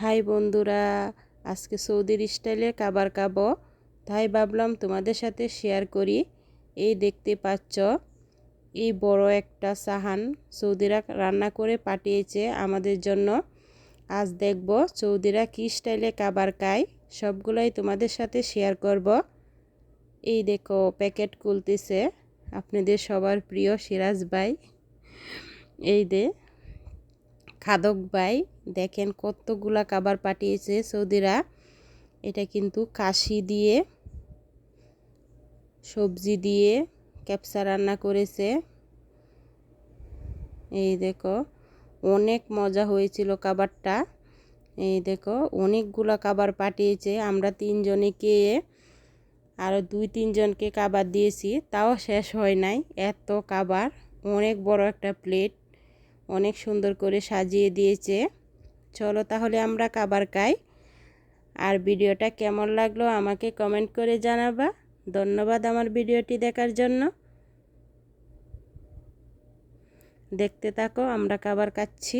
High বন্ধুরা, আজকে সৌদির স্টাইলে কাবার খাব। তাই ভাবলাম তোমাদের সাথে শেয়ার করি। এই দেখতে পাচ্ছ, এই বড় একটা সাহান সৌদিরা রান্না করে পাঠিয়েছে আমাদের জন্য। আজ দেখব সৌদিরা কী স্টাইলে কাবার খায়, সবগুলোই তোমাদের সাথে শেয়ার করব। এই দেখো প্যাকেট খুলতেছে। আপনাদের সবার প্রিয় সিরাজ ভাই। এই দে খাদক ভাই, দেখেন কতগুলা খাবার পাঠিয়েছে সৌদিরা। এটা কিন্তু কাশি দিয়ে, সবজি দিয়ে ক্যাপসা রান্না করেছে। এই দেখো, অনেক মজা হয়েছিল খাবারটা। এই দেখো, অনেকগুলো খাবার পাঠিয়েছে। আমরা তিনজনে খেয়ে আরও দুই তিনজনকে খাবার দিয়েছি, তাও শেষ হয় নাই। এত খাবার, অনেক বড় একটা প্লেট অনেক সুন্দর করে সাজিয়ে দিয়েছে। চলো তাহলে আমরা খাবার খাই। আর ভিডিওটা কেমন লাগল আমাকে কমেন্ট করে জানাবা। ধন্যবাদ আমার ভিডিওটি দেখার জন্য। দেখতে থাকো, আমরা খাবার খাচ্ছি।